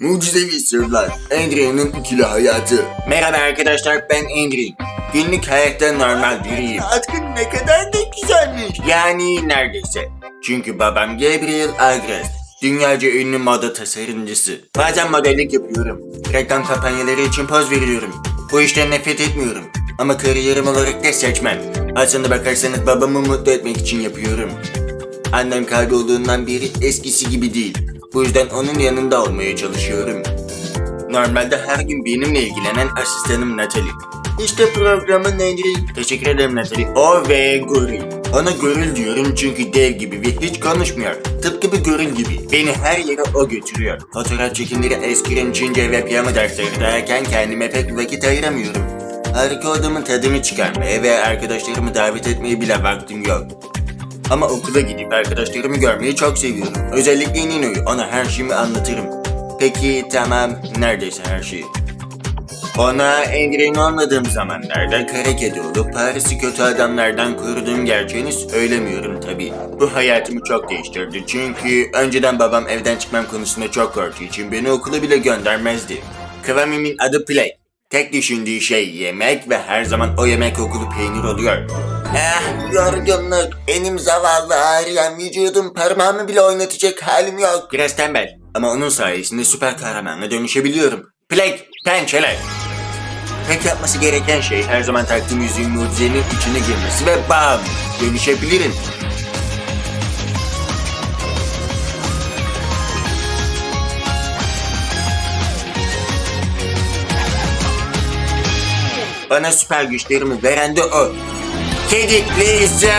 Mucizevi Sırlar, Andrew'nun ikili hayatı. Merhaba arkadaşlar, ben Andrew. Günlük hayatta normal biriyim. Atkın ne kadar da güzelmiş. Yani neredeyse. Çünkü babam Gabriel Agres. Dünyaca ünlü moda tasarımcısı. Bazen modellik yapıyorum. Reklam kampanyaları için poz veriyorum. Bu işten nefret etmiyorum. Ama kariyerim olarak da seçmem. Aslında bakarsanız babamı mutlu etmek için yapıyorum. Annem kaybolduğundan beri eskisi gibi değil. Bu yüzden onun yanında olmaya çalışıyorum. Normalde her gün benimle ilgilenen asistanım Natalie. İşte programın Natalie. Teşekkür ederim Natalie. O ve Goril. Ona Goril diyorum çünkü dev gibi ve hiç konuşmuyor. Tıpkı bir goril gibi. Beni her yere o götürüyor. Fotoğraf çekimleri, eskrim, Çince ve piyano dersleri derken kendime pek vakit ayıramıyorum. Harika odamın tadını çıkarmaya ve arkadaşlarımı davet etmeye bile vaktim yok. Ama okula gidip arkadaşlarımı görmeyi çok seviyorum. Özellikle Nino'yu, ona her şeyimi anlatırım. Peki tamam, neredeyse her şeyi. Ona Andrew'in olmadığım zamanlarda kara kedi olup Paris'i kötü adamlardan koruduğum gerçeğini söylemiyorum tabi. Bu hayatımı çok değiştirdi çünkü önceden babam evden çıkmam konusunda çok korktuğu için beni okula bile göndermezdi. Kıvamimin adı Play. Tek düşündüğü şey yemek ve her zaman o yemek okulu peynir oluyor. Eh yorgunluk, benim zavallı ağrıyan vücudum parmağımı bile oynatacak halim yok. Biraz tembel ama onun sayesinde süper kahramana dönüşebiliyorum. Play, pençeler. Tek yapması gereken şey her zaman taktığım yüzüğün mucizenin içine girmesi ve bam! Dönüşebilirim. Bana süper güçlerimi veren de o. Kedikliyizim.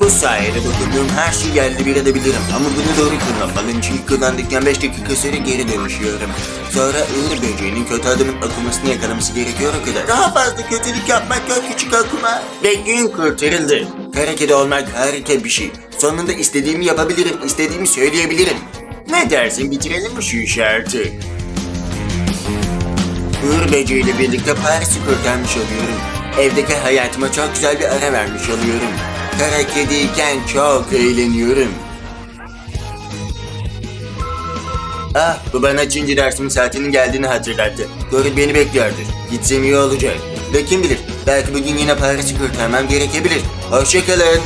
Bu sayede dokunduğum her şeyi yerle bir edebilirim ama bunu doğru kullanmalıyım çünkü kullandıktan 5 dakika sonra geri dönüşüyorum. Sonra Uğur böceğinin kötü adamın okumasını yakalaması gerekiyor o kadar. Daha fazla kötülük yapmak yok küçük okuma. Ve gün kurtarıldı. Kara olmak harika bir şey. Sonunda istediğimi yapabilirim, istediğimi söyleyebilirim. Ne dersin bitirelim mi şu işi artık? Uğur böceğiyle birlikte Paris'i kurtarmış oluyorum. Evdeki hayatıma çok güzel bir ara vermiş oluyorum. Kara kediyken çok eğleniyorum. Ah, bu bana Çince dersimin saatinin geldiğini hatırlattı. Goril beni bekliyordur. Gitsem iyi olacak. Ve kim bilir, belki bugün yine Paris'i kurtarmam gerekebilir. Hoşçakalın.